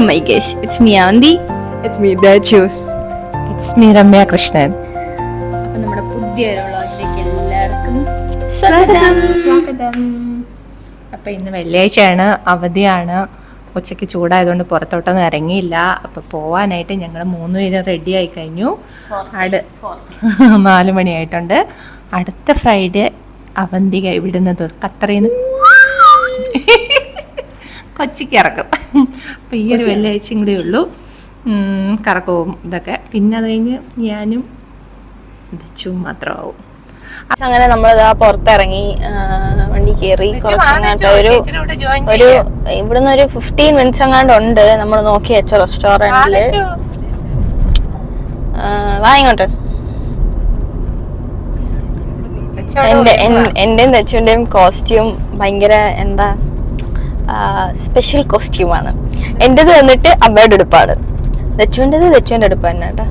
My ഗേഷ് it's me aunty it's me the juice it's me Ramya Krishnan അപ്പം നമ്മുടെ പുതിയ വ്ളോഗിലേക്ക് എല്ലാവർക്കും സ്വാഗതം. സ്വാഗതം. അപ്പം ഇന്ന് വെള്ളിയാഴ്ചയാണ് അവധിയാണ്. ഉച്ചയ്ക്ക് ചൂടായതുകൊണ്ട് പുറത്തോട്ടൊന്നും ഇറങ്ങിയില്ല. അപ്പം പോവാനായിട്ട് ഞങ്ങൾ മൂന്ന് പേരും റെഡി ആയി കഴിഞ്ഞു. അടു നാല് മണിയായിട്ടുണ്ട് അടുത്ത ഫ്രൈഡേ അവന്തിക ഇവിടുന്ന് ഖത്തറിൽ നിന്ന് കൊച്ചിക്ക് ഇറക്കും. അപ്പം ഈ ഒരു വെള്ളിയാഴ്ചയും കൂടെ ഉള്ളൂ. കറക്കവും ഇതൊക്കെ. പിന്നെ അത് കഴിഞ്ഞ് ഞാനും ദച്ചും മാത്രമാവും അങ്ങനെ നമ്മൾ ഇതാ പുറത്തിറങ്ങി വണ്ടി കയറി കുറച്ചങ്ങാണ്ട് ഒരു ഒരു ഇവിടുന്ന് ഒരു ഫിഫ്റ്റീൻ മിനിറ്റ്സ് എങ്ങാണ്ട് ഉണ്ട്. നമ്മൾ നോക്കി വെച്ച റെസ്റ്റോറന്റിൽ വാ ഇങ്ങോട്ട്. എന്റെ എന്റെയും ദച്ചുവിന്റെയും കോസ്റ്റ്യൂം ഭയങ്കര എന്താ സ്പെഷ്യൽ കോസ്റ്റ്യൂമാണ് എന്റേത് വന്നിട്ട് അമ്മയുടെ ഉടുപ്പാണ്. ദച്ചുവിന്റേത് ദച്ചുവിന്റെ ഉടുപ്പ് തന്നെ കേട്ടോ.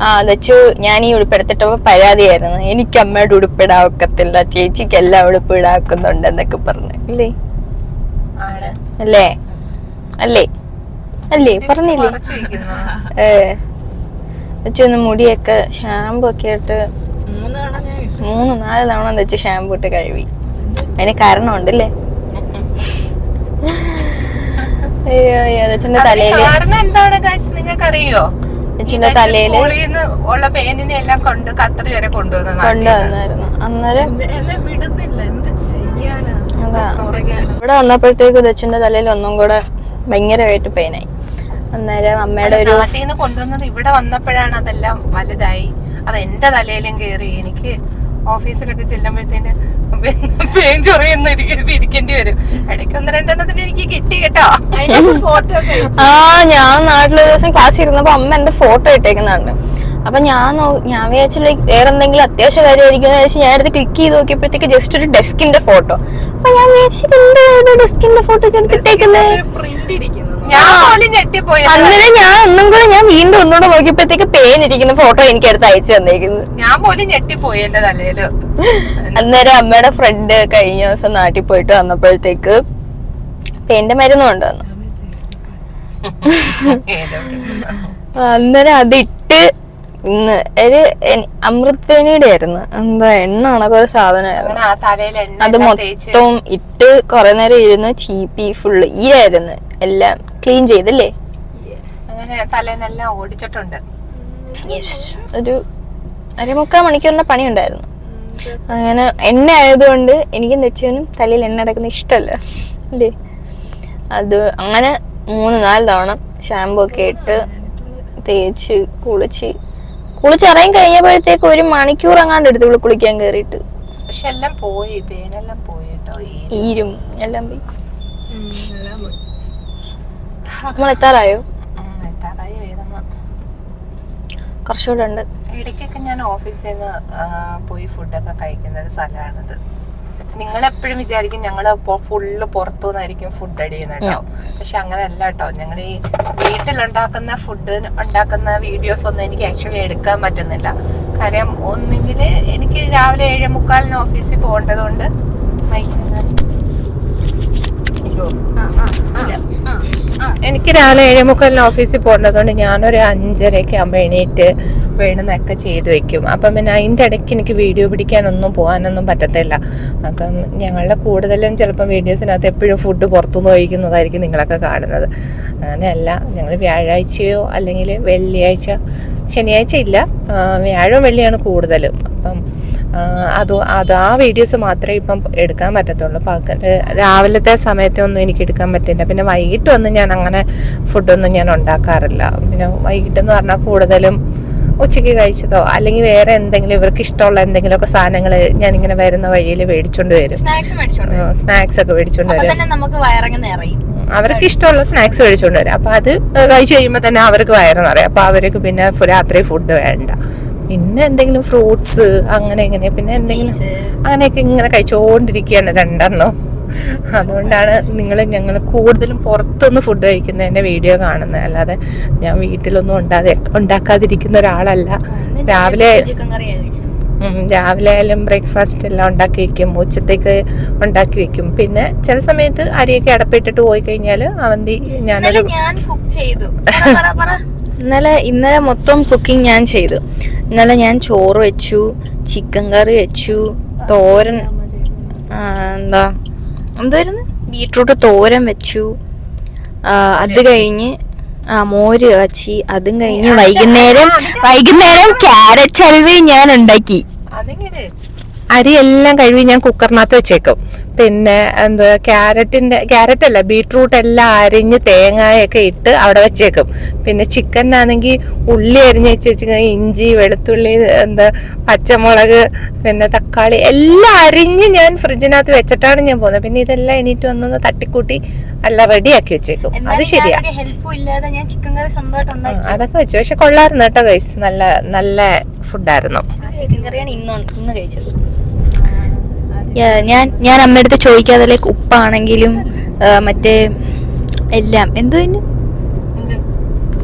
ആ ദച്ചു ഞാൻ ഈ ഉടുപ്പെടുത്തിട്ടപ്പോ പരാതിയായിരുന്നു. എനിക്ക് അമ്മയുടെ ഉടുപ്പിടാൻ ഒക്കത്തില്ല ചേച്ചിക്ക് എല്ലാം ഉടുപ്പ് ഇടാക്കുന്നുണ്ട് എന്നൊക്കെ പറഞ്ഞു. അല്ലേ? അല്ലേ? അല്ലേ? അല്ലേ? പറഞ്ഞില്ലേ? ഏച്ചു. ഏ. ഒന്ന് മുടിയൊക്കെ ഷാമ്പു ഒക്കെ ഇട്ട് മൂന്ന് നാല് തവണ ദച്ചു ഷാമ്പു ഇട്ട് കഴുകി. അതിന് കാരണമുണ്ട് അല്ലേ അയ്യോ അയ്യോ ദച്ചുന്റെ തലയിൽ. കാരണം എന്താണ് ഗൈസ് നിങ്ങൾക്ക് അറിയോ ദച്ചുന്റെ തലയിൽ ഉള്ള പേനിനെ എല്ലാം കൊണ്ട് ഖത്തർ വരെ കൊണ്ടുവന്ന കൊണ്ടുവന്നായിരുന്നു. അന്നേരം വിടുന്നില്ല. എന്ത് ചെയ്യാനാ? അതാ. ഇവിടെ വന്നപ്പോഴത്തേക്ക് ദച്ചുന്റെ തലയിൽ ഒന്നും കൂടെ ഭയങ്കരമായിട്ട് പെയിനായി അന്നേരം അമ്മയുടെ ഒരു കൊണ്ടുവന്നത് ഇവിടെ വന്നപ്പോഴാണ് അതെല്ലാം വലുതായി. അത് എന്റെ തലയിലും കേറി എനിക്ക് ഓഫീസിലൊക്കെ ചെല്ലുമ്പോഴത്തേന് പേൻ ചൊറിയുന്ന ഇരിക്കേണ്ടി വരും. ഇടയ്ക്ക് ഒന്ന് രണ്ടെണ്ണത്തിന് എനിക്ക് കിട്ടി കേട്ടോ. ഫോട്ടോ ആ ഞാൻ നാട്ടിലൊരു ദിവസം ക്ലാസ് ഇരുന്നപ്പോ അമ്മ എന്റെ ഫോട്ടോ ഇട്ടേക്കുന്നുണ്ട്. അപ്പൊ ഞാൻ ഞാൻ വിചാരിച്ചു വേറെ എന്തെങ്കിലും അത്യാവശ്യ കാര്യമായിരിക്കും എന്ന് വെച്ചാൽ ഞാൻ എടുത്ത് ക്ലിക്ക് ചെയ്ത് നോക്കിയപ്പോഴത്തേക്ക് ജസ്റ്റ് ഒരു ഡെസ്കിന്റെ ഫോട്ടോ അപ്പൊ ഞാൻ വിചാരിച്ചത് എന്താ ഡെസ്കിന്റെ ഫോട്ടോ ഒക്കെ എടുത്തിട്ടേക്കുന്നത് ഞാൻ പോലും ഞെട്ടിപ്പോയി. അന്നേരം ഞാൻ ഒന്നും കൂടെ ഞാൻ വീണ്ടും ഒന്നുകൂടെ നോക്കിയപ്പോഴത്തേക്ക് പേനിരിക്കുന്ന. ഫോട്ടോ എനിക്ക് എടുത്ത് അയച്ചു തന്നേക്കുന്നു. ഞാൻ പോലും ഞെട്ടിപ്പോയി എന്റെ തലയിൽ. അന്നേരം അമ്മയുടെ ഫ്രണ്ട് കഴിഞ്ഞ ദിവസം നാട്ടിൽ പോയിട്ട് വന്നപ്പോഴത്തേക്ക് പേന്റെ മരുന്ന് കൊണ്ടുവന്നു. അന്നേരം അതിട്ട് ഇന്ന് ഒരു അമൃത്വേണിയുടെ ആയിരുന്നു. എന്താ എണ്ണ സാധനമായിരുന്നു. ആ തലയിൽ എണ്ണ അത് മൊത്തം ഇട്ട് കുറെ നേരം ഇരുന്ന് ചീപ്പി ഫുള്ള് ഈ ആയിരുന്നു എല്ലാം ക്ലീൻ ചെയ്തല്ലേ? അങ്ങനെ തലേന്നെല്ലാം ഓടിച്ചിട്ടുണ്ട്. ഒരു അരമുക്കാൽ മണിക്കൂറിന്റെ പണി ഉണ്ടായിരുന്നു അങ്ങനെ എണ്ണ ആയതുകൊണ്ട് എനിക്കും തെച്ചവനും തലയിൽ എണ്ണ അടക്കുന്ന ഇഷ്ടമല്ല. അല്ലേ? അത് അങ്ങനെ മൂന്ന് നാല് തവണ ഷാമ്പു ഒക്കെ ഇട്ട് തേച്ച് കുളിച്ച്. കുളിച്ചിറങ്ങി കഴിഞ്ഞപ്പോഴത്തേക്ക് ഒരു മണിക്കൂർ അങ്ങാണ്ട് എടുത്ത് ഇവൾ കുളിക്കാൻ കയറിയിട്ട്. പക്ഷെ എല്ലാം പോയി പേനെല്ലാം പോയി കേട്ടോ ഈരും എല്ലാം പോയി. നമ്മൾ എത്താറായോ കുറച്ചുകൂടെ ഉണ്ട് ഇടയ്ക്കൊക്കെ ഞാൻ ഓഫീസിൽ നിന്ന് പോയി ഫുഡൊക്കെ കഴിക്കുന്ന ഒരു സ്ഥലമാണിത്. നിങ്ങൾ എപ്പോഴും വിചാരിക്കും ഞങ്ങൾ ഫുള്ള് പുറത്തുനിന്നായിരിക്കും ഫുഡ് അടിയുന്നത് കേട്ടോ പക്ഷെ അങ്ങനെയല്ല കേട്ടോ ഞങ്ങൾ ഈ വീട്ടിലുണ്ടാക്കുന്ന ഫുഡ് ഉണ്ടാക്കുന്ന വീഡിയോസ് ഒന്നും എനിക്ക് ആക്ച്വലി എടുക്കാൻ പറ്റുന്നില്ല. കാര്യം ഒന്നെങ്കിൽ എനിക്ക് രാവിലെ ഏഴ് മുക്കാലിന് ഓഫീസിൽ പോകേണ്ടത് കൊണ്ട് എനിക്ക് രാവിലെ ഏഴേ മുക്കാലിന് ഓഫീസിൽ പോകേണ്ടതുകൊണ്ട് ഞാനൊരു അഞ്ചരയൊക്കെ ആകുമ്പോൾ എണീറ്റ് വേണമെന്നൊക്കെ ചെയ്തു വെക്കും. അപ്പം പിന്നെ അതിന്റെ ഇടയ്ക്ക് എനിക്ക് വീഡിയോ പിടിക്കാനൊന്നും പോകാനൊന്നും പറ്റത്തില്ല. അപ്പം ഞങ്ങളുടെ കൂടുതലും ചിലപ്പം വീഡിയോസിനകത്ത് എപ്പോഴും ഫുഡ് പുറത്തുനിന്ന് കഴിക്കുന്നതായിരിക്കും നിങ്ങളൊക്കെ കാണുന്നത്. അങ്ങനെയല്ല ഞങ്ങൾ വ്യാഴാഴ്ചയോ അല്ലെങ്കിൽ വെള്ളിയാഴ്ച ശനിയാഴ്ച ഇല്ല. വ്യാഴവും വെള്ളിയാണ് കൂടുതലും. അപ്പം അത് അത് ആ വീഡിയോസ് മാത്രമേ ഇപ്പം എടുക്കാൻ പറ്റത്തുള്ളൂ. പകൽ രാവിലത്തെ സമയത്തൊന്നും എനിക്ക് എടുക്കാൻ പറ്റില്ല. പിന്നെ വൈകിട്ടൊന്നും ഞാൻ അങ്ങനെ ഫുഡൊന്നും ഞാൻ ഉണ്ടാക്കാറില്ല. പിന്നെ വൈകിട്ടെന്ന് പറഞ്ഞാൽ കൂടുതലും ഉച്ചയ്ക്ക് കഴിച്ചതോ അല്ലെങ്കിൽ വേറെ എന്തെങ്കിലും ഇവർക്ക് ഇഷ്ടമുള്ള എന്തെങ്കിലുമൊക്കെ സാധനങ്ങൾ ഇങ്ങനെ വരുന്ന വഴിയിൽ മേടിച്ചോണ്ട് വരും. സ്നാക്സ് മേടിച്ചോണ്ട് ഒക്കെ മേടിച്ചോണ്ട് വരും. അവർക്ക് ഇഷ്ടമുള്ള സ്നാക്സ് മേടിച്ചുകൊണ്ട് വരും. അപ്പൊ അത് കഴിച്ചു കഴിയുമ്പോൾ തന്നെ അവർക്ക് വയറ് നിറയും. അപ്പൊ അവർക്ക് പിന്നെ രാത്രി ഫുഡ് വേണ്ട. പിന്നെ എന്തെങ്കിലും ഫ്രൂട്ട്സ് അങ്ങനെ ഇങ്ങനെ. പിന്നെ എന്തെങ്കിലും അങ്ങനെയൊക്കെ ഇങ്ങനെ കഴിച്ചുകൊണ്ടിരിക്കുകയാണ് രണ്ടെണ്ണം. അതുകൊണ്ടാണ് നിങ്ങൾ ഞങ്ങൾ കൂടുതലും പുറത്തുനിന്ന് ഫുഡ് കഴിക്കുന്നതിന്റെ വീഡിയോ കാണുന്നത്. അല്ലാതെ ഞാൻ വീട്ടിലൊന്നും ഉണ്ടാതെ ഉണ്ടാക്കാതിരിക്കുന്ന ഒരാളല്ല. രാവിലെ രാവിലെ ആയാലും ബ്രേക്ക്ഫാസ്റ്റ് എല്ലാം ഉണ്ടാക്കി വെക്കും. ഉച്ചത്തേക്ക് ഉണ്ടാക്കി വെക്കും. പിന്നെ ചില സമയത്ത് അരിയൊക്കെ അടപ്പിട്ടിട്ട് പോയി കഴിഞ്ഞാൽ അവന്തി ഞാനൊരു ഞാൻ കുക്ക് ചെയ്തു. ഇന്നലെ ഇന്നലെ മൊത്തം കുക്കിംഗ് ഞാൻ ചെയ്തു. ഇന്നലെ ഞാൻ ചോറ് വെച്ചു ചിക്കൻ കറി വെച്ചു തോരൻ എന്താ എന്തായിരുന്നു? ബീട്രൂട്ട് തോരൻ വെച്ചു. അത് കഴിഞ്ഞ് ആ മോര് കാച്ചി അതും കഴിഞ്ഞ് വൈകുന്നേരം വൈകുന്നേരം ക്യാരറ്റ് ഹൽവയും ഞാൻ ഉണ്ടാക്കി. അരിയെല്ലാം അരി എല്ലാം കഴുകി ഞാൻ കുക്കറിനകത്ത് വെച്ചേക്കും. പിന്നെ എന്താ ക്യാരറ്റിന്റെ ക്യാരറ്റ് അല്ല ബീട്രൂട്ട് എല്ലാം അരിഞ്ഞ് തേങ്ങയൊക്കെ ഇട്ട് അവിടെ വെച്ചേക്കും. പിന്നെ ചിക്കനാണെങ്കിൽ ഉള്ളി അരിഞ്ഞ് വെച്ച് വെച്ച് ഇഞ്ചി വെളുത്തുള്ളി എന്താ പച്ചമുളക് പിന്നെ തക്കാളി എല്ലാം അരിഞ്ഞ് ഞാൻ ഫ്രിഡ്ജിനകത്ത് വെച്ചിട്ടാണ് ഞാൻ പോകുന്നത്. പിന്നെ ഇതെല്ലാം എണീറ്റ് വന്നത് തട്ടിക്കൂട്ടി അല്ല റെഡിയാക്കി വെച്ചേക്കും. അത് ശരിയാ. അതൊക്കെ വെച്ചു. പക്ഷെ കൊള്ളായിരുന്നു കേട്ടോ കഴിച്ചു നല്ല നല്ല ഫുഡായിരുന്നു ചിക്കൻ കറിയാണ് ഇന്ന് ഇന്ന് കഴിച്ചത്. ഞാൻ ഞാൻ അമ്മയടുത്ത് ചോദിക്കാതെ ലൈക്ക് ഉപ്പാണെങ്കിലും മറ്റേ എല്ലാം. എന്തോ?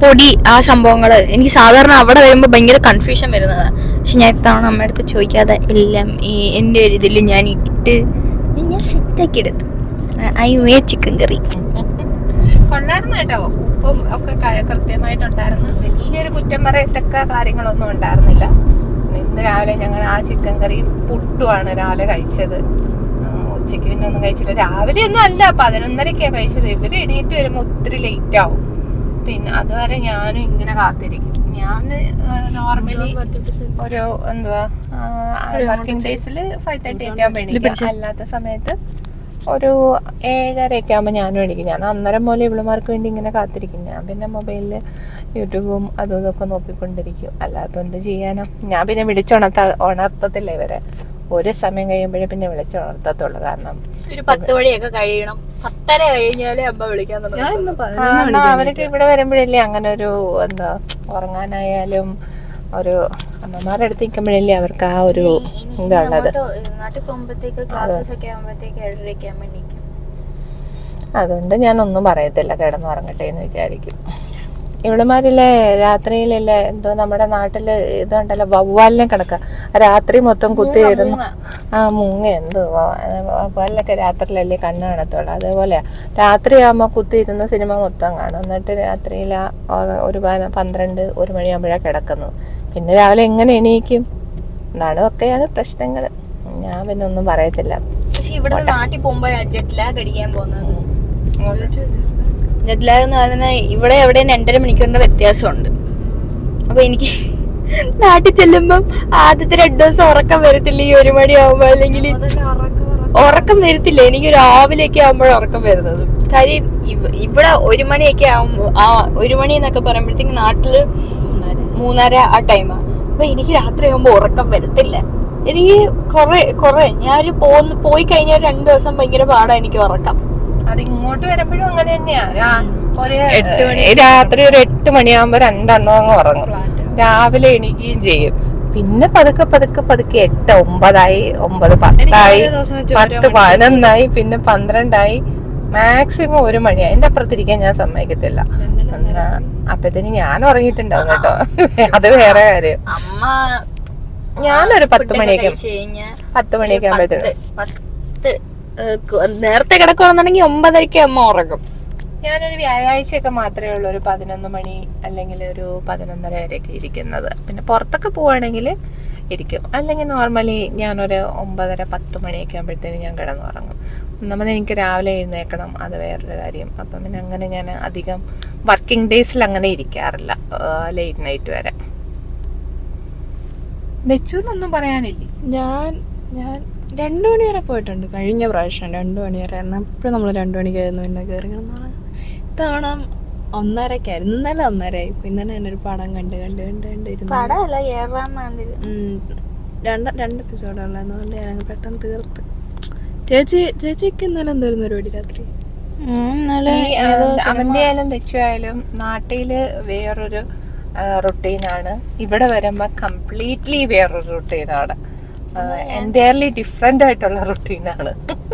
പൊടി ആ സംഭവങ്ങൾ എനിക്ക് സാധാരണ അവിടെ വരുമ്പോൾ ഭയങ്കര കൺഫ്യൂഷൻ വരുന്നതാണ് പക്ഷെ ഞാൻ ഇത്തവണ അമ്മയടുത്ത് ചോദിക്കാതെ എല്ലാം ഈ എന്റെ ഒരു ഇതിൽ ഞാൻ ഇട്ട് ഞാൻ സെറ്റാക്കി എടുത്തു ഐ മേ ചിക്കൻ കറി കൊള്ളായിരുന്നു കേട്ടോ. ഉപ്പും ഒക്കെ കൃത്യമായിട്ടുണ്ടായിരുന്നു. വലിയൊരു കുറ്റം പറയത്തക്ക കാര്യങ്ങളൊന്നും ഉണ്ടായിരുന്നില്ല. ഇന്ന് രാവിലെ ഞങ്ങൾ ആ ചിക്കൻ കറിയും പുട്ടുമാണ് രാവിലെ കഴിച്ചത്. ഉച്ചയ്ക്ക് പിന്നെ ഒന്നും കഴിച്ചില്ല. രാവിലെ ഒന്നും അല്ല പതിനൊന്നരക്കാണ് കഴിച്ചത്. ഇവർ എണീറ്റ് വരുമ്പോൾ ഒത്തിരി ലേറ്റ് ആവും. പിന്നെ അതുവരെ ഞാനും ഇങ്ങനെ കാത്തിരിക്കും. ഞാൻ നോർമലി ഒരു എന്തുവാ വർക്കിംഗ് ഡേയ്സിൽ ഫൈവ് തേർട്ടി ഒക്കെ ആകുമ്പോൾ എണീക്കും അല്ലാത്ത സമയത്ത് ഒരു ഏഴരയൊക്കെ ആകുമ്പോൾ ഞാനും എണീക്കും. ഞാൻ അന്നേരം പോലെ ഇവളുമാർക്ക് വേണ്ടി ഇങ്ങനെ കാത്തിരിക്കും. ഞാൻ പിന്നെ മൊബൈലിൽ യൂട്യൂബും അതും ഇതൊക്കെ നോക്കിക്കൊണ്ടിരിക്കും. അല്ലാതെ എന്ത് ചെയ്യാനോ? ഞാൻ പിന്നെ വിളിച്ചുണർത്ത ഉണർത്തത്തില്ല ഇവരെ. ഒരു സമയം കഴിയുമ്പോഴേ പിന്നെ വിളിച്ചുണർത്തത്തുള്ളൂ കാരണം ഒരു പത്ത് മണിയൊക്കെ കഴിയണം. പത്തര കഴിഞ്ഞാലേ അമ്മ വിളിക്കാൻ തുടങ്ങും അവരൊക്കെ ഇവിടെ വരുമ്പോഴല്ലേ അങ്ങനെ ഒരു എന്താ ഉറങ്ങാനായാലും ഒരു അമ്മമാരുടെ അടുത്ത് നിൽക്കുമ്പോഴല്ലേ അവർക്ക് ആ ഒരു ഇതുള്ളത്. നാട്ടിൽ പോകുമ്പോഴത്തേക്ക് ക്ലാസ്സസ് ഒക്കെ ആകുമ്പോഴത്തേക്ക് ഏഴരയൊക്കെ അതുകൊണ്ട് ഞാൻ ഒന്നും പറയത്തില്ല. കിടന്നുറങ്ങട്ടെ എന്ന് വിചാരിക്കും. ഇവിടെമാരില്ലേ രാത്രിയിലല്ലേ എന്തോ നമ്മുടെ നാട്ടിൽ ഇതുണ്ടല്ലോ വവ്വാലിനെ കിടക്ക. രാത്രി മൊത്തം കുത്തിയിരുന്നു ആ മുങ്ങ എന്തോ വവ്വ- വവ്വാലിനൊക്കെ രാത്രിയിലല്ലേ കണ്ണ് കാണത്തുള്ളൂ. അതേപോലെ രാത്രി ആകുമ്പോൾ കുത്തി ഇരുന്ന് സിനിമ മൊത്തം കാണും. എന്നിട്ട് രാത്രിയിൽ ഒരു- പന്ത്രണ്ട് ഒരു മണിയാകുമ്പോഴാണ് കിടക്കുന്നത് പിന്നെ രാവിലെ എങ്ങനെ എണീക്കും? എന്നാണ് ഒക്കെയാണ് പ്രശ്നങ്ങൾ ഞാൻ പിന്നെ ഒന്നും പറയത്തില്ല. പക്ഷെ ഇവിടെ നാട്ടിൽ പോകുമ്പോഴാണ് ജെറ്റ്ലാഗ് അടിക്കാൻ പോകുന്നത്. ജെറ്റ് ലാഗ് എന്ന് പറയുന്നത് ഇവിടെ എവിടെയും രണ്ടര മണിക്കൂറിന്റെ വ്യത്യാസമുണ്ട്. അപ്പൊ എനിക്ക് നാട്ടിൽ ചെല്ലുമ്പം ആദ്യത്തെ രണ്ട് ദിവസം ഉറക്കം വരത്തില്ല ഈ ഒരു മണിയാവുമ്പോ അല്ലെങ്കിൽ ഉറക്കം വരത്തില്ല. എനിക്ക് രാവിലെയൊക്കെ ആകുമ്പോഴാണ് ഉറക്കം വരുന്നത്. കാര്യം ഇവ- ഇവിടെ ഒരു മണിയൊക്കെ ആവുമ്പോ ആ ഒരു മണി എന്നൊക്കെ പറയുമ്പോഴത്തേക്ക് നാട്ടിൽ മൂന്നര. ആ ടൈമാണ് അപ്പൊ എനിക്ക് രാത്രി ആവുമ്പോ ഉറക്കം വരത്തില്ല. എനിക്ക് കൊറേ കൊറേ ഞാൻ പോയി കഴിഞ്ഞ രണ്ട് രണ്ടു ദിവസം ഭയങ്കര പാടാ എനിക്ക് ഉറക്കം. അത് ഇങ്ങോട്ട് വരുമ്പോഴും അങ്ങനെ തന്നെയാ. രാത്രി ഒരു എട്ട് മണിയാകുമ്പോ രണ്ടെണ്ണം അങ്ങ് ഉറങ്ങും. രാവിലെ എണീക്കുകയും ചെയ്യും. പിന്നെ പതുക്കെ പതുക്കെ പതുക്കെ എട്ട് ഒമ്പതായി ഒമ്പത് പത്തായി പത്ത് പതിനൊന്നായി പിന്നെ പന്ത്രണ്ടായി മാക്സിമം ഒരു മണിയായി. എന്റെ അപ്പുറത്തിരിക്കാൻ ഞാൻ സമ്മതിക്കത്തില്ല. എന്നാ അപ്പത്തേന് ഞാൻ ഉറങ്ങിയിട്ടുണ്ടാവും കേട്ടോ. അത് വേറെ കാര്യം. ഞാനൊരു പത്ത് മണിയൊക്കെ പത്ത് മണിയൊക്കെ ആകുമ്പോഴത്തേന് നേരത്തെ കിടക്കുകയാണെന്നുണ്ടെങ്കിൽ ഒമ്പതരയ്ക്ക് അമ്മ ഉറങ്ങും. ഞാനൊരു വ്യാഴാഴ്ചയൊക്കെ മാത്രമേ ഉള്ളൂ ഒരു പതിനൊന്ന് മണി അല്ലെങ്കിൽ ഒരു പതിനൊന്നര വരെയൊക്കെ ഇരിക്കുന്നത്. പിന്നെ പുറത്തൊക്കെ പോവുകയാണെങ്കിൽ ഇരിക്കും. അല്ലെങ്കിൽ നോർമലി ഞാനൊരു ഒമ്പതര പത്ത് മണിയൊക്കെ ആകുമ്പോഴത്തേനും ഞാൻ കിടന്നുറങ്ങും. ഒന്നാമത് എനിക്ക് രാവിലെ എഴുന്നേക്കണം അത് വേറൊരു കാര്യം. അപ്പം പിന്നെ അങ്ങനെ ഞാൻ അധികം വർക്കിംഗ് ഡേയ്സിൽ അങ്ങനെ ഇരിക്കാറില്ല ലേറ്റ് നൈറ്റ് വരെ. വെച്ചൂന്നൊന്നും പറയാനില്ലേ? ഞാൻ ഞാൻ രണ്ടു മണി വരെ പോയിട്ടുണ്ട്. കഴിഞ്ഞ പ്രാവശ്യം രണ്ട് മണി വരെ എപ്പോഴും നമ്മൾ രണ്ടു മണിക്കായിരുന്നു പിന്നെ കയറി ഇത്തവണ ഒന്നരക്കായിരുന്നു. ഇന്നലെ ഒന്നരയായി. പിന്നെ ഒരു പടം കണ്ട് കണ്ട് കണ്ട് കണ്ടിരുന്നു. രണ്ട് രണ്ട് എപ്പിസോഡുള്ളതെന്ന് അതുകൊണ്ട് ഞാനങ്ങ് പെട്ടെന്ന് തീർത്ത്. ചേച്ചി ചേച്ചിക്ക് ഇന്നലെ എന്തായിരുന്നു പരിപാടി രാത്രി? അവന്തിയായാലും ആയാലും നാട്ടിൽ വേറൊരു റൊട്ടീനാണ് ഇവിടെ വരുമ്പോ കംപ്ലീറ്റ്ലി വേറൊരു റുട്ടീനാണ് എന്റയർലി ഡിഫറെന്റ് ആയിട്ടുള്ള റുട്ടീനാണ്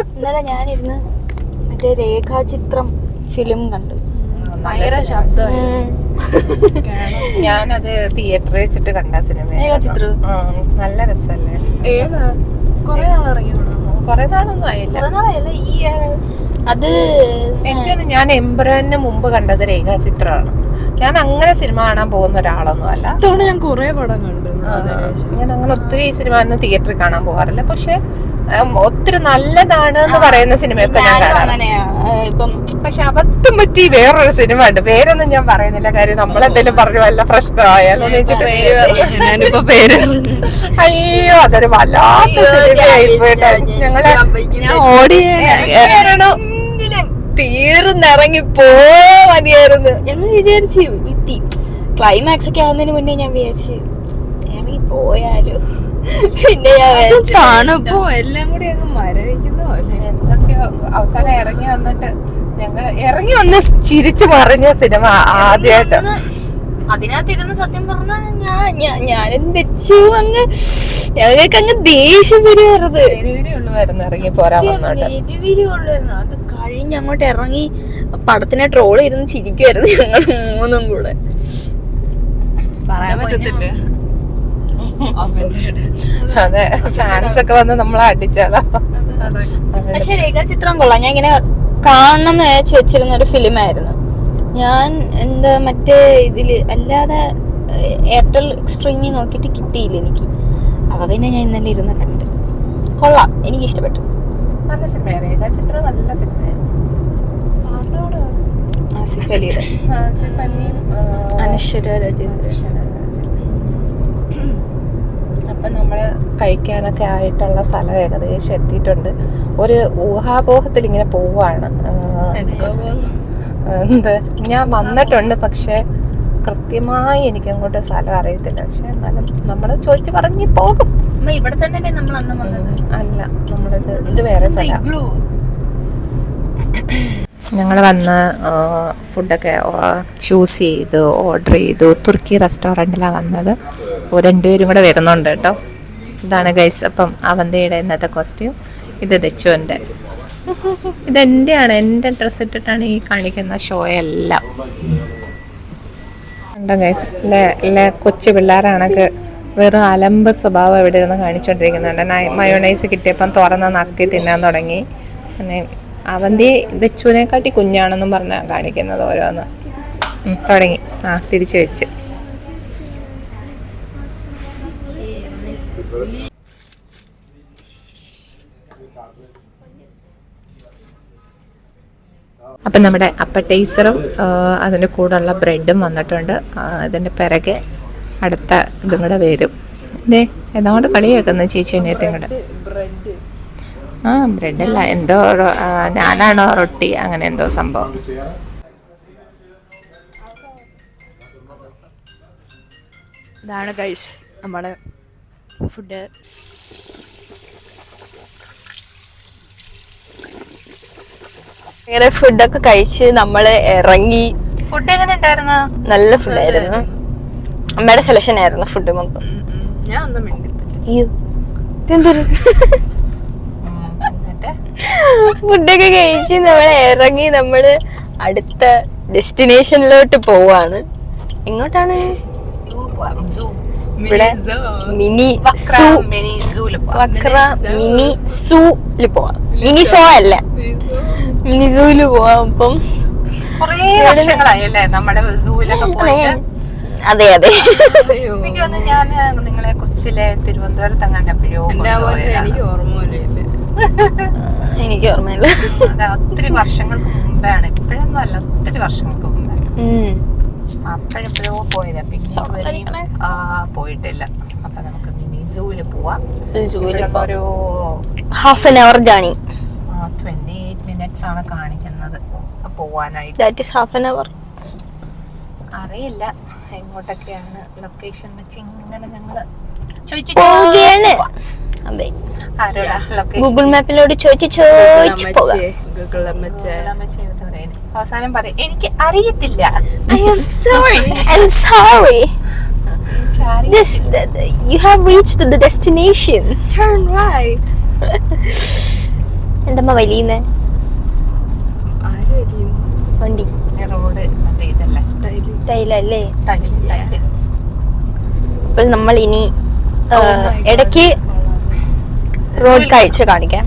ഇന്നലെ ഞാനിരുന്ന് മറ്റേ രേഖാചിത്രം ഫിലിം കണ്ടു. ഭയങ്കര ശബ്ദം. ഞാനത് തിയേറ്ററിൽ വെച്ചിട്ട് കണ്ട സിനിമ? നല്ല രസല്ലേ? ഏതാ? കൊറേ നാളൊന്നും ആയില്ല. കുറെ ഈ അത് എനിക്കൊന്ന് ഞാൻ എംബ്രാനിന് മുമ്പ് കണ്ടത് രേഖാചിത്രമാണ് ഞാൻ അങ്ങനെ സിനിമ കാണാൻ പോകുന്ന ഒരാളൊന്നും അല്ല ഇത്തവണ ഞാൻ കൊറേ പടം കണ്ടു. ഞാൻ അങ്ങനെ ഒത്തിരി സിനിമ ഒന്നും തിയേറ്ററിൽ കാണാൻ പോകാറില്ല. പക്ഷെ ഒത്തിരി നല്ലതാണ് എന്ന് പറയുന്ന സിനിമയൊക്കെ ഞാൻ പക്ഷെ അബദ്ധം പറ്റി വേറൊരു സിനിമ ഉണ്ട് പേരൊന്നും ഞാൻ പറയുന്നില്ല. കാര്യം നമ്മളെന്തെങ്കിലും പറഞ്ഞു വല്ല പ്രശ്നമായാലും. അയ്യോ അതൊരു വല്ലാത്ത സിനിമയായി പോയിട്ട് ഞങ്ങൾ ഓടിയാണോ തീർന്നിറങ്ങി പോ മതിയായിരുന്നു. ഞങ്ങൾ വിചാരിച്ചു ക്ലൈമാക്സ് ഒക്കെ ആവുന്നതിന് മുന്നേ ഞാൻ വിചാരിച്ചു പോയാലോ? പിന്നെ തണുപ്പോ എല്ലാം കൂടി അങ്ങ് മരവിക്കുന്ന പോലെ എന്തൊക്കെയോ അവസാനം ഇറങ്ങി വന്നിട്ട് ഞങ്ങൾ ഇറങ്ങി വന്ന് ചിരിച്ചു മറിഞ്ഞ സിനിമ ആദ്യമായിട്ട് അതിനകത്തിരുന്ന് സത്യം പറഞ്ഞാൽ ഞാൻ ഞാൻ ഞാനും വെച്ചു അങ്ങ്? ഞങ്ങൾക്ക് അങ്ങ് ദേഷ്യം വരുവരുത് ഉള്ളുവായിരുന്നു ഇറങ്ങി പോരാൻ വന്നോട്ട് അത് കഴിഞ്ഞ് അങ്ങോട്ട് ഇറങ്ങി പടത്തിനെ ട്രോൾ ഇരുന്ന് ചിരിക്കുമായിരുന്നു ഞങ്ങൾ മൂന്നും കൂടെ. പറയാൻ പറ്റത്തില്ല. അതെ ഫാൻസ് ഒക്കെ വന്ന് നമ്മളെ അടിച്ചാലോ? പക്ഷെ രേഖാചിത്രം കൊള്ളാം. ഞാൻ ഇങ്ങനെ കാണണം എന്ന് വിചാരിച്ചു വെച്ചിരുന്ന ഒരു ഫിലിമായിരുന്നു. ഞാൻ എന്താ മറ്റേ ഇതിൽ അല്ലാതെ എയർടെൽ എക്സ്ട്രീമിൽ നോക്കിയിട്ട് കിട്ടിയില്ല എനിക്ക്. അപ്പൊ പിന്നെ ഞാൻ ഇന്നലെ ഇരുന്ന് കണ്ട്. കൊള്ളാം. എനിക്ക് ഇഷ്ടപ്പെട്ടു നല്ല സിനിമയാണ് രേഖാചിത്രം നല്ല സിനിമയാണ് ആസിഫ് അലിയുടെ. ആസിഫ് അലിയും അനശ്വര രാജേന്ദ്രൻ അപ്പൊ നമ്മൾ കഴിക്കാനൊക്കെ ആയിട്ടുള്ള സ്ഥലം ഏകദേശം എത്തിയിട്ടുണ്ട്. ഒരു ഊഹാപോഹത്തിൽ ഇങ്ങനെ പോവാണ്. എന്ത് ഞാൻ വന്നിട്ടുണ്ട് പക്ഷെ കൃത്യമായി എനിക്ക് അങ്ങോട്ട് സ്ഥലം അറിയത്തില്ല. പക്ഷെ എന്നാലും നമ്മൾ ചോദിച്ചു പറഞ്ഞ് പോകും. ഇവിടെ തന്നെ നമ്മൾ അന്ന് വന്നത്? അല്ല നമ്മളിത് ഇത് വേറെ സ്ഥലം. ഞങ്ങൾ വന്ന് ഫുഡൊക്കെ ചൂസ് ചെയ്തു ഓർഡർ ചെയ്തു. തുർക്കി റെസ്റ്റോറന്റിലാണ് വന്നത്. രണ്ടുപേരും കൂടെ വരുന്നുണ്ട് കേട്ടോ. ഇതാണ് ഗൈസ് അപ്പം അവന്തിയുടെ ഇന്നത്തെ കോസ്റ്റ്യൂം ഇത് ദച്ചുവിന്റെ. ഇതെന്റെയാണ് എന്റെ ഡ്രസ്സ് ഇട്ടിട്ടാണ് ഈ കാണിക്കുന്ന ഷോ എല്ലാം. ഉണ്ടോ ഗൈസ് അല്ലേ കൊച്ചു പിള്ളേരാണൊക്കെ വെറും അലമ്പ് സ്വഭാവം ഇവിടെ ഇരുന്ന് കാണിച്ചുകൊണ്ടിരിക്കുന്നുണ്ട് മയോണൈസ് കിട്ടിയപ്പം തുറന്ന് നക്കി തിന്നാൻ തുടങ്ങി. പിന്നെ അവന്തി ദച്ചുവിനെക്കാട്ടി കുഞ്ഞാണെന്നും പറഞ്ഞാണ് കാണിക്കുന്നത് ഓരോന്ന്. തുടങ്ങി. ആ തിരിച്ചു വെച്ച്. അപ്പം നമ്മുടെ അപ്പറ്റൈസറും അതിന്റെ കൂടെയുള്ള ബ്രെഡും വന്നിട്ടുണ്ട്. അതിന്റെ പിറകെ അടുത്ത ഇതും കൂടെ വരും. ഇതേ ഏതാണ്ട് കളിയാക്കുന്നു ചേച്ചി അനിയത്തിയും കൂടെ. ആ ബ്രെഡല്ല. എന്തോ ഞാനാണോ റൊട്ടി? അങ്ങനെ എന്തോ സംഭവം. ഇതാണ് ഗൈസ് നമ്മുടെ ഫുഡ് ഇങ്ങനെ ഫുഡൊക്കെ കഴിച്ച് നമ്മൾ ഇറങ്ങി ഫുഡ് എങ്ങനെ ഉണ്ടായിരുന്നു? നല്ല ഫുഡായിരുന്നു. അമ്മയുടെ സെലക്ഷൻ ആയിരുന്നു ഫുഡ് മൊത്തം. ഞാൻ ഒന്നും മിണ്ടില്ല അയ്യോ. ഇതെന്തൊരു എന്നിട്ട്? ഫുഡൊക്കെ കഴിച്ച് നമ്മൾ ഇറങ്ങി നമ്മൾ അടുത്ത ഡെസ്റ്റിനേഷനിലോട്ട് പോവാണ്. എങ്ങോട്ടാണ്? ഇവിടെ മിനി സൂ മിനി സൂൽ വക്ര മിനി സൂൽ പോവാം. മിനി സോ അല്ല. മിനി സൂൽ പോവാം അപ്പം. അതെ അതെ. ഞാൻ നിങ്ങളെ കൊച്ചിലെ തിരുവനന്തപുരത്ത് അങ്ങനെ. എനിക്ക് ഓർമ്മയില്ല. എനിക്ക് ഓർമ്മയില്ല. അത് ഒത്തിരി വർഷങ്ങൾക്ക് മുമ്പാണ്. ഇപ്പോഴൊന്നും അല്ല ഒത്തിരി വർഷങ്ങൾക്ക് മുമ്പേ. അപ്പോഴെപ്പോഴോ പോയത്. പിന്നെ ഇതുവരെയും, ആ, പോയിട്ടില്ല. അപ്പൊ നമുക്ക് മിനി സൂവിൽ പോവാം. ഒരു half an hour journey twenty eight minutes ആണ് കാണിക്കുന്നത്. പോവാനായിട്ട്. That is half an hour അറിയില്ല. എങ്ങോട്ടൊക്കെയാണ് ലൊക്കേഷൻ വെച്ച് ഇങ്ങനെ ഞങ്ങൾ പോവുകയാണ്. അതെ. ഗൂഗിൾ മാപ്പിലോട് ചോദിച്ചു ചോദിച്ചു ഗൂഗിൾ അമ്മച്ചേ. അവസാനം പറയും എനിക്ക് അറിയത്തില്ല. I am sorry. I'm sorry. This, the, the- you have reached the destination. turn right. എന്താ വലിയുന്നേ? വണ്ടി. റോഡ് ടൈലല്ലേ? അപ്പോൾ നമ്മൾ ഇനി ആ, ഇടയ്ക്ക് റോഡ് കാഴ്ച കാണിക്കാം.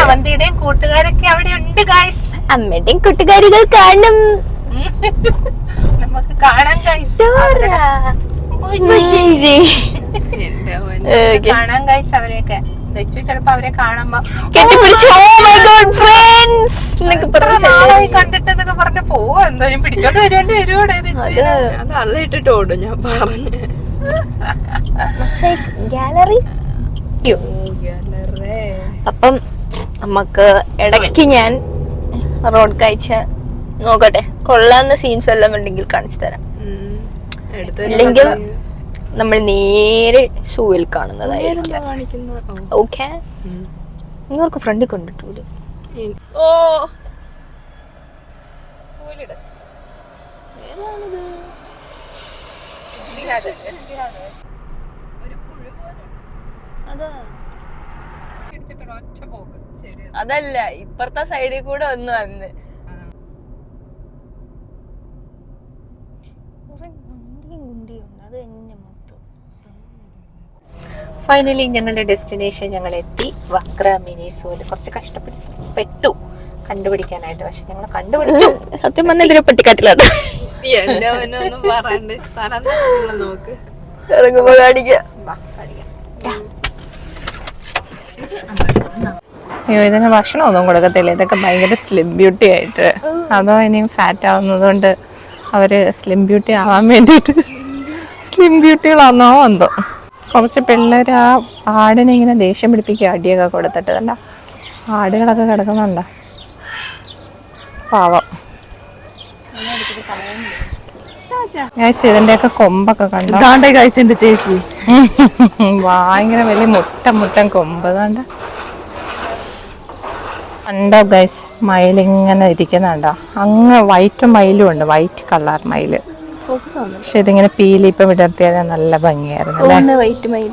അവന്തിയുടെയും കൂട്ടുകാരൊക്കെ അവിടെ ഉണ്ട് ഗൈസ് അമ്മയുടെയും കൂട്ടുകാരികൾ കാണും. നമുക്ക് കാണാം ഗൈസ് അവരെയൊക്കെ. ചിലപ്പോ അവരെ കാണുമ്പോ oh പറഞ്ഞ് പോവോ എന്തോരും പിടിച്ചോണ്ട് വരുവാണ്ട് വരുവാടേ അത്. അള്ളിട്ടിട്ട് ഓടും ഞാൻ പറഞ്ഞു. ഗാലറി. അപ്പം നമുക്ക് ഇടയ്ക്ക് ഞാൻ റോഡ് കാഴ്ച നോക്കട്ടെ. കൊള്ളാവുന്ന സീൻസ് എല്ലാം ഉണ്ടെങ്കിൽ കാണിച്ചു തരാം. ഇല്ലെങ്കിൽ നമ്മൾ നേരെ സൂവിൽ കാണുന്നതായിരിക്കും. ഓക്കെ നിങ്ങൾക്ക് ഫ്രണ്ടിൽ കണ്ടിട്ടൂടെ ഓ. അതല്ല ഇപ്പറത്തെ സൈഡിൽ കൂടെ ഒന്ന് വന്ന്. ഫൈനലി ഞങ്ങളുടെ ഡെസ്റ്റിനേഷൻ ഞങ്ങൾ എത്തി വക്ര മിനിസോൽ കുറച്ച് കഷ്ടപ്പെട്ടു പെട്ടു. കണ്ടുപിടിക്കാനായിട്ട്. പക്ഷെ ഞങ്ങൾ കണ്ടുപിടിച്ചു. സത്യം പറഞ്ഞ ഇതിനെ പട്ടിക്കാട്ടിലാണ്. ഇറങ്ങുമ്പോൾ കാണിക്കാം. അയ്യോ ഇതിന് ഭക്ഷണമൊന്നും കൊടുക്കത്തില്ല. ഇതൊക്കെ ഭയങ്കര സ്ലിം ബ്യൂട്ടി ആയിട്ട്. അതോ ഇനിയും ഫാറ്റ് ആവുന്നതുകൊണ്ട് അവർ സ്ലിം ബ്യൂട്ടി ആവാൻ വേണ്ടിയിട്ട് സ്ലിം ബ്യൂട്ടികളാണോ എന്തോ. കുറച്ച് പിള്ളേർ ആ ആടിനെ ഇങ്ങനെ ദേഷ്യം പിടിപ്പിക്കുക അടിയൊക്കെ കൊടുത്തിട്ട്. കണ്ട? ആടുകളൊക്കെ കിടക്കുന്നുണ്ടോ. പാവം. ഇതിന്റെയൊക്കെ കൊമ്പൊക്കെ കണ്ടോ? കഴിച്ചിട്ടുണ്ട് ചേച്ചി. ഭയങ്കര വലിയ മുട്ട മുട്ടൻ കൊമ്പ് താണ്ട കണ്ടോ ഗൈസ് മയിലിങ്ങനെ ഇരിക്കുന്നുണ്ടോ അങ്ങ് വൈറ്റ് മയിലും ഉണ്ട് വൈറ്റ് കളർ മയിൽ പക്ഷെ ഇതിങ്ങനെ പീലി ഇപ്പൊ വിടർത്തിയത് നല്ല ഭംഗിയായിരുന്നു വൈറ്റ് മയിൽ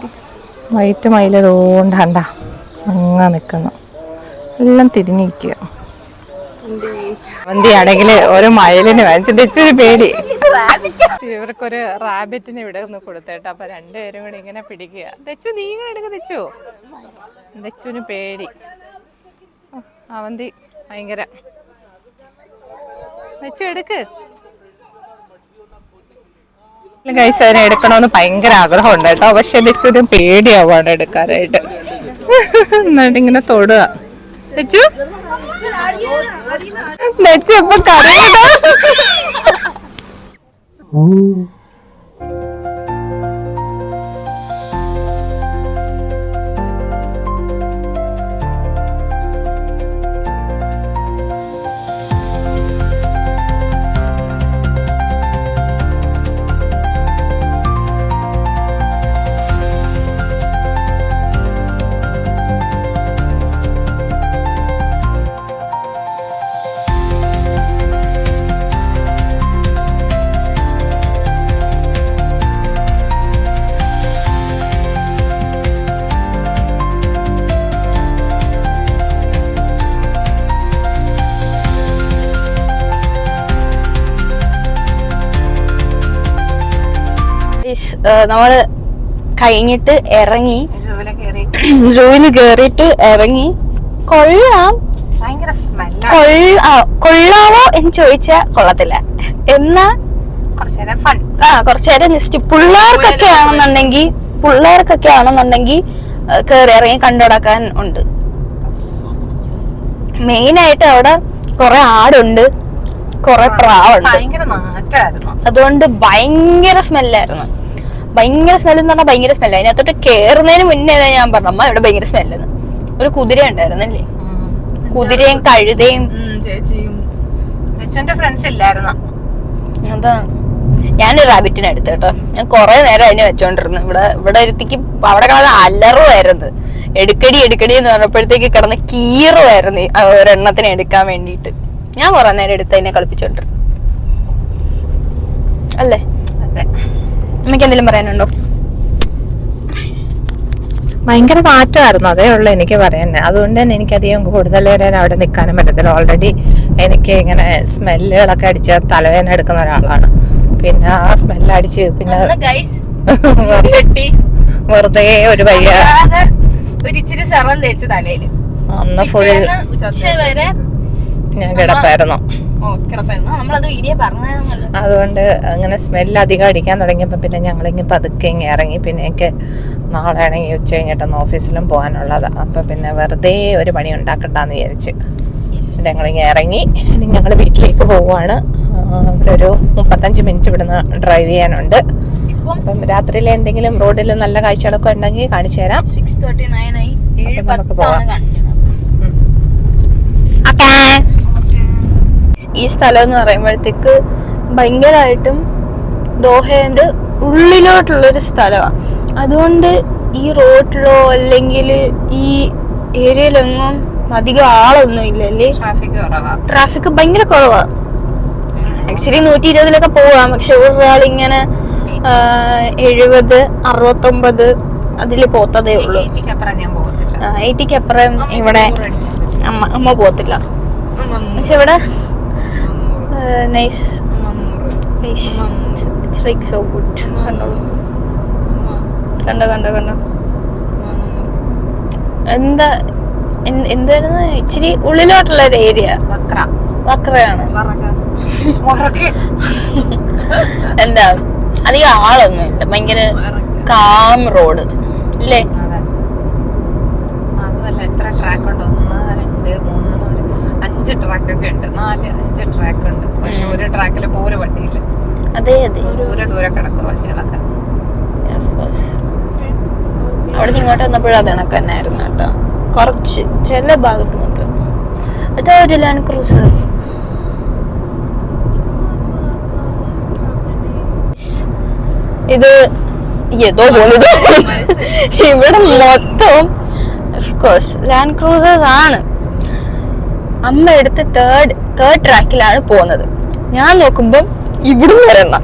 വൈറ്റ് മയിൽ. ഇതുകൊണ്ടണ്ട അങ്ങ് നിൽക്കുന്നു എല്ലാം തിരിഞ്ഞിരിക്കുക അവന്തി ആണെങ്കിൽ ഒരു മയിലിന് വാങ്ങിച്ചു ഇച്ചിരി പേടി. ഇവർക്കൊരു റാബിറ്റിന് ഇവിടെ ഒന്ന് കൊടുത്തേട്ട. അപ്പൊ രണ്ടുപേരും കൂടി ഇങ്ങനെ പിടിക്കുക. തെച്ചു നീ ഇങ്ങനെ എടുക്ക തെച്ചു തെച്ചുവിന് പേടി. അവന്തി ഭയങ്കര. തെച്ചു എടുക്ക്. ഗൈസ് അതിനെ എടുക്കണമെന്ന് ഭയങ്കര ആഗ്രഹമുണ്ട് കേട്ടോ. പക്ഷെ ലച്ചൊരു പേടിയാവാണ് എടുക്കാനായിട്ട്. എന്നിട്ട് ഇങ്ങനെ തൊടുക. ലച്ചു ലച്ചു ഇപ്പൊ Ooh. നമ്മൾ കഴിഞ്ഞിട്ട് ഇറങ്ങി ജൂവിന് കേറിയിട്ട് ഇറങ്ങി. കൊള്ളാം. കൊള്ളാവോ എന്ന് ചോദിച്ചാ കൊള്ളത്തില്ല. എന്നാ? ആ കുറച്ചു നേരം ജസ്റ്റ് പിള്ളേർക്കൊക്കെ ആണെന്നുണ്ടെങ്കിൽ പിള്ളേർക്കൊക്കെ ആണെന്നുണ്ടെങ്കിൽ കേറി ഇറങ്ങി കണ്ടുടക്കാൻ ഉണ്ട്. മെയിൻ ആയിട്ട് അവിടെ കുറെ ആടുണ്ട്. കുറെ പ്രാവുണ്ട്. അതുകൊണ്ട് ഭയങ്കര സ്മെല്ലായിരുന്നു ഭയങ്കര സ്മെല്ല് എന്ന് പറഞ്ഞാൽ ഭയങ്കര സ്മെല്ല് അതിനകത്തോട്ട് കേറുന്നതിന് മുന്നേ ഞാൻ പറഞ്ഞു? അമ്മ ഇവിടെ ഭയങ്കര സ്മെല്ലെന്ന് ഒരു കുതിര ഉണ്ടായിരുന്നല്ലേ? കുതിരയും കഴുതയും. ചേച്ചിയും ഫ്രണ്ട്സ് ഇല്ലായിരുന്നു. അതാ. ഞാൻ റാബിറ്റിനെ എടുത്തു കേട്ടോ. ഞാൻ കുറെ നേരം അതിനെ വെച്ചോണ്ടിരുന്നു. ഇവിടെ ഇവിടെ ഒരുത്തിക്ക് അവിടെ കിടന്ന് അലറുമായിരുന്നു എടുക്കടി എടുക്കടി എന്ന് പറഞ്ഞപ്പോഴത്തേക്ക് കിടന്ന് കീറുമായിരുന്നു ഒരെണ്ണത്തിനെ എടുക്കാൻ വേണ്ടിയിട്ട്. ഞാൻ കുറെ നേരം എടുത്ത് അതിനെ കളിപ്പിച്ചോണ്ടിരുന്നു. അല്ലേ? അതെ. നമുക്ക് എന്തെങ്കിലും പറയാനുണ്ടോ? ഭയങ്കര മാറ്റമായിരുന്നു. അതേ ഉള്ളൂ എനിക്ക് പറയാൻ. അതുകൊണ്ട് തന്നെ എനിക്ക് അധികം കൂടുതൽ നേരം അവിടെ നിൽക്കാനും പറ്റത്തില്ല. ഓൾറെഡി എനിക്ക് ഇങ്ങനെ സ്മെല്ലുകളൊക്കെ അടിച്ച് തലവേദന എടുക്കുന്ന ഒരാളാണ്. പിന്നെ ആ സ്മെല്ലടിച്ച് പിന്നെ ഗൈസ് വെറുതെ- ഒരു വഴിയ. ഒരിച്ചിരി തേച്ച് തലയിൽ അന്ന് ഫുൾ ഞാൻ കിടപ്പായിരുന്നു. അതുകൊണ്ട് അങ്ങനെ സ്മെല്ല് അധികം അടിക്കാൻ തുടങ്ങിയപ്പോൾ പിന്നെ ഞങ്ങളിങ്ങ് പതുക്കെ ഇങ്ങനെ ഇറങ്ങി പിന്നെ എനിക്ക് നാളെ ആണെങ്കിൽ ഉച്ച കഴിഞ്ഞിട്ടൊന്ന് ഓഫീസിലും പോകാനുള്ളതാണ് അപ്പം പിന്നെ വെറുതെ ഒരു പണി ഉണ്ടാക്കണ്ടെന്ന് വിചാരിച്ച്. ഞങ്ങളിങ്ങനെ ഇറങ്ങി. ഇനി ഞങ്ങൾ വീട്ടിലേക്ക് പോവാണ് ഇവിടെ ഒരു മുപ്പത്തഞ്ച് മിനിറ്റ് ഇവിടുന്ന് ഡ്രൈവ് ചെയ്യാനുണ്ട്. അപ്പം രാത്രിയിൽ എന്തെങ്കിലും റോഡിൽ നല്ല കാഴ്ചകളൊക്കെ ഉണ്ടെങ്കിൽ കാണിച്ചു തരാം. സിക്സ് തേർട്ടി നയൻ ആയി നമുക്ക് പോവാം. കാണിക്കുന്നത് ഉം. ഈ സ്ഥലം എന്ന് പറയുമ്പോഴത്തേക്ക് ഭയങ്കരമായിട്ടും ദോഹേന്റെ ഉള്ളിലോട്ടുള്ളൊരു സ്ഥലമാണ് അതുകൊണ്ട് ഈ റോഡിലോ അല്ലെങ്കിൽ ഈ ഏരിയയിലെങ്ങും അധികം ആളൊന്നും ഇല്ല അല്ലേ ട്രാഫിക് ട്രാഫിക് ഭയങ്കര കുറവാണ് ആക്ച്വലി നൂറ്റി ഇരുപതിലൊക്കെ പോവാം. പക്ഷെ ഒരാൾ ഇങ്ങനെ എഴുപത് അറുപത്തൊമ്പത് അതിൽ പോത്തതേ ഉള്ളൂ. എയ്റ്റിക്കപ്പുറം ഇവിടെ അമ്മ അമ്മ പോകത്തില്ല. പക്ഷെ ഇവിടെ nice it's like so good കണ്ടോളൂ. കണ്ടോ കണ്ടോ കണ്ടോ. എന്താ എന്ത് എന്തായിരുന്നു? ഇച്ചിരി ഉള്ളിലോട്ടുള്ള ഒരു ഏരിയ വക്ര. വക്രയാണ്. എന്താ? അധികം ആളൊന്നും ഇല്ല. ഭയങ്കര കാം റോഡ് അതെ. അതുമല്ല എത്ര ട്രാക്ക് ഉണ്ട് ഒന്ന് രണ്ട് മൂന്ന് നാല് അഞ്ച് ട്രാക്ക് ഒക്കെ ഉണ്ട്. നാല് അഞ്ച് ട്രാക്ക് ഉണ്ട്. പക്ഷെ ഒരു ട്രാക്കിൽ പോലും വണ്ടിയില്ല അതെ അതെ. ദൂരെ ദൂരെ കിടക്കും വണ്ടികളൊക്കെ. അവിടെ നിന്ന് ഇങ്ങോട്ട് വന്നപ്പോഴും അത് കണക്ക് തന്നെയായിരുന്നു കേട്ടോ. കുറച്ച് ചില ഭാഗത്ത് മാത്രം അതാ ഒരു ലാൻഡ് ക്രൂസർ ഇത് ഏതോ പോലത് ഇവിടെ മൊത്തം കോഴ്സ് ലാൻഡ് ക്രൂസേഴ്സ് ആണ്. അമ്മ എടുത്ത് തേർഡ് തേർഡ് ട്രാക്കിലാണ് പോകുന്നത്. ഞാൻ നോക്കുമ്പം ഇവിടുന്ന് ഒരെണ്ണം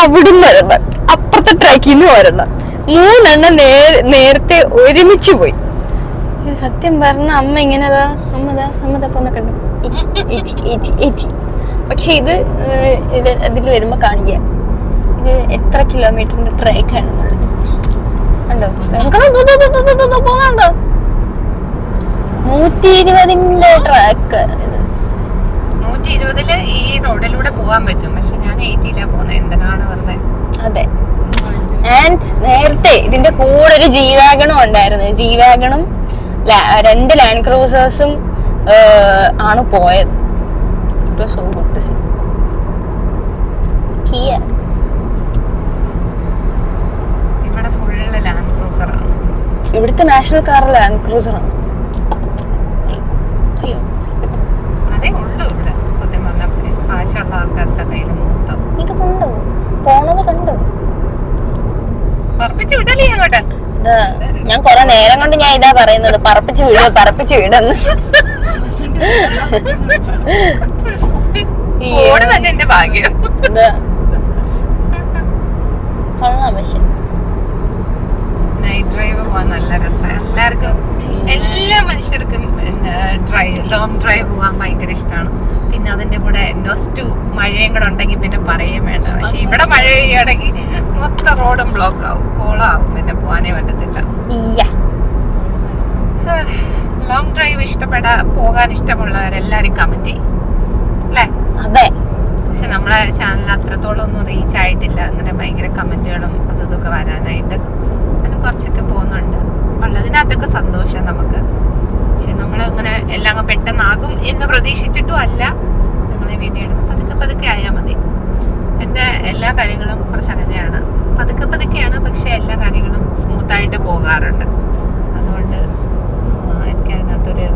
അവിടുന്ന് ഒരെണ്ണം അപ്പുറത്തെ ട്രാക്കിൽ നിന്ന് ഒരെണ്ണം മൂന്നെണ്ണം നേരെ നേരത്തെ ഒരുമിച്ച് പോയി. സത്യം പറഞ്ഞ അമ്മ ഇങ്ങനെതാ അമ്മതാ അമ്മതാ പോന്ന കണ്ടു. പക്ഷെ ഇത് ഇതിൽ വരുമ്പോ കാണിക്കുക ഇത് എത്ര കിലോമീറ്ററിന്റെ ട്രാക്ക് ആണെന്നുള്ളത് കണ്ടോ? പോകാണ്ടോ നൂറ്റി ഇരുപതിന്റെ ട്രാക്ക് ഇത് നൂറ്റി ഇരുപതിൽ ഈ റോഡിലൂടെ പോകാൻ പറ്റും. പക്ഷെ ഞാൻ എയ്റ്റിയിലാ പോകുന്നത് എന്തിനാണ് വെറുതെ? അതെ. ആൻഡ് നേരത്തെ ഇതിന്റെ കൂടെ ഒരു ജീവാഗണം ഉണ്ടായിരുന്നു. ജീവാഗണും രണ്ട് ലാൻഡ് ക്രൂസേഴ്സും ആണ് പോയത്. So good to see Kia ഇവിടെ ഫുള്ള് ലാൻഡ് ക്രൂസർ ആണ്. ഇവിടുത്തെ നാഷണൽ കാർ ലാൻഡ് ക്രൂസർ ആണ് അയ്യോ അതേ ഉള്ളൂ ഇവിടെ സത്യം പറഞ്ഞാൽ കാശുള്ള ആൾക്കാരുടെ കയ്യിൽ മൊത്തം. ഇത് കണ്ടോ? പോണത് കണ്ടോ? ഉറപ്പിച്ച് വിടലേ അങ്ങോട്ട്? ഇതാ ഞാൻ കൊറേ നേരം കൊണ്ട് ഞാൻ ഇതാ പറയുന്നത്. പറപ്പിച്ച് വിട് പറപ്പിച്ച് വിടെന്ന്. തന്നെ എന്റെ ഭാഗ്യം. കൊള്ളാം പക്ഷെ. ഡ്രൈവ് പോവാൻ നല്ല രസമാണ് എല്ലാവർക്കും എല്ലാ മനുഷ്യർക്കും ഡ്രൈവ് ലോങ് ഡ്രൈവ് പോകാൻ ഭയങ്കര ഇഷ്ടമാണ് പിന്നെ അതിന്റെ കൂടെ നോസ്റ്റു മഴയും കൂടെ ഉണ്ടെങ്കിൽ പിന്നെ പറയുകയും വേണ്ട. പക്ഷെ ഇവിടെ മഴ പെയ്യുകയാണെങ്കിൽ മൊത്തം റോഡും ബ്ലോക്ക് ആവും. കോളാവും. പിന്നെ പോകാനേ പറ്റത്തില്ല. ലോങ് ഡ്രൈവ് ഇഷ്ടപ്പെടാ പോകാൻ ഇഷ്ടമുള്ളവരെല്ലാരും കമന്റ് ചെയ്യും. അല്ലേ? അതെ. പക്ഷെ നമ്മളെ ചാനൽ അത്രത്തോളം ഒന്നും റീച്ച് ആയിട്ടില്ല. അങ്ങനെ ഭയങ്കര കമന്റുകളും അതും ഇതൊക്കെ വരാനായിട്ട്. കുറച്ചൊക്കെ പോകുന്നുണ്ട്. ഉള്ളതിനകത്തൊക്കെ സന്തോഷം നമുക്ക്. പക്ഷെ നമ്മൾ ഇങ്ങനെ എല്ലാം പെട്ടെന്നാകും എന്ന് പ്രതീക്ഷിച്ചിട്ടും അല്ല. നിങ്ങളെ വീഡിയോ എടുത്ത് പതുക്കെ പതുക്കെ ആയാൽ മതി. എന്റെ എല്ലാ കാര്യങ്ങളും കുറച്ച് അങ്ങനെയാണ്. പതുക്കെ പതുക്കെയാണ് പക്ഷെ എല്ലാ കാര്യങ്ങളും സ്മൂത്തായിട്ട് പോകാറുണ്ട്. അതുകൊണ്ട് എനിക്ക് അതിനകത്തൊരു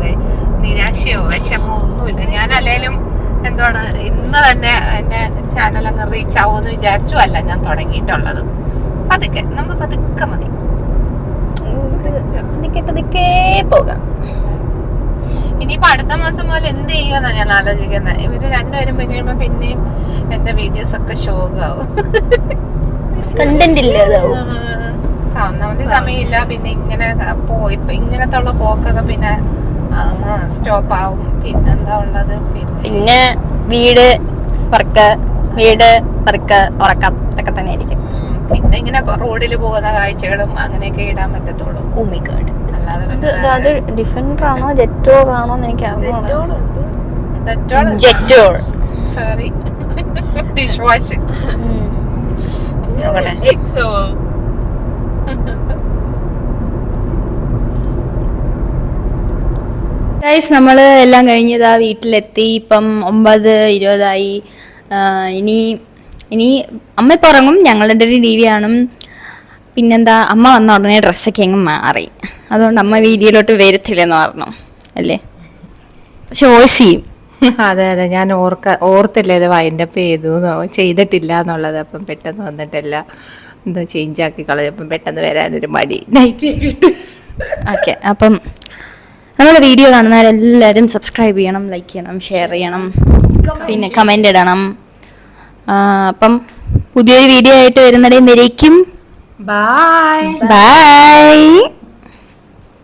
നിരാശയോ വിഷമോ ഒന്നുമില്ല. ഞാൻ അല്ലെങ്കിലും എന്താണ് ഇന്ന് തന്നെ എന്റെ ചാനൽ അങ്ങ് റീച്ച് ആവുമെന്ന് വിചാരിച്ചു അല്ല ഞാൻ തുടങ്ങിയിട്ടുള്ളത്. പതുക്കെ നമുക്ക് പതുക്കെ മതി. പതുക്കെ പതുക്കെ പോകാം. ഇനിയിപ്പോ അടുത്ത മാസം മുതൽ എന്ത് ചെയ്യുമെന്നാ ഞാൻ ആലോചിക്കുന്നത് ഇവർ രണ്ടുപേരും പിന്നെ കഴിയുമ്പോ പിന്നെയും എന്റെ വീഡിയോസ് ഒക്കെ ഷോകാവും ഒന്നാമത്തെ സമയമില്ല. പിന്നെ ഇങ്ങനെ പോയി ഇങ്ങനത്തെ ഉള്ള പോക്കൊക്കെ പിന്നെ സ്റ്റോപ്പ് ആവും. പിന്നെന്താ ഉള്ളത്? പിന്നെ പിന്നെ വീട് വർക്ക് വീട് വർക്ക് ഉറക്കം ഇതൊക്കെ തന്നെ ആയിരിക്കും പിന്നെ ഇങ്ങനെ റോഡിൽ പോകുന്ന കാഴ്ചകളും അങ്ങനെയൊക്കെ ഇടാൻ പറ്റത്തുള്ളൂ. ഉമ്മിക്കാട് അത് ഡിഫൻഡർ ആണോ ജെറ്റോർ ആണോ എന്ന് എനിക്ക് ജെറ്റോർ സോറി ഡിഷ് വാഷ് നോക്കട്ടെ. ഗൈസ് നമ്മൾ എല്ലാം കഴിഞ്ഞതാ വീട്ടിലെത്തി. ഇപ്പം ഒമ്പത് ഇരുപതായി. ഇനി ഇനി അമ്മ ഇപ്പോൾ ഉറങ്ങും ഞങ്ങളുടെ ഒരു ടി വി കാണും. പിന്നെന്താ അമ്മ വന്ന ഉടനെ ഡ്രസ്സൊക്കെ അങ്ങ് മാറി. അതുകൊണ്ട് അമ്മ വീഡിയോയിലോട്ട് വരത്തില്ലെന്ന് പറഞ്ഞു അല്ലേ? പക്ഷെ വോയിസ് ചെയ്യും. അതെ അതെ ഞാൻ ഓർക്ക ഓർത്തില്ല ഇത് വൈൻഡപ്പ് ചെയ്തു എന്നോ, ചെയ്തിട്ടില്ല എന്നുള്ളത്. അപ്പം പെട്ടെന്ന് വന്നിട്ടില്ല എന്തോ ചേഞ്ച് ആക്കി കളഞ്ഞപ്പം പെട്ടെന്ന് വരാനൊരു മടി. നൈറ്റ് ഓക്കെ അപ്പം നമ്മുടെ വീഡിയോ കാണുന്നവരെല്ലാവരും സബ്സ്ക്രൈബ് ചെയ്യണം ലൈക്ക് ചെയ്യണം ഷെയർ ചെയ്യണം. പിന്നെ കമന്റ് ഇടണം. അപ്പം പുതിയൊരു വീഡിയോ ആയിട്ട് വരുന്നിടയും വരേക്കും ബായ് ബൈ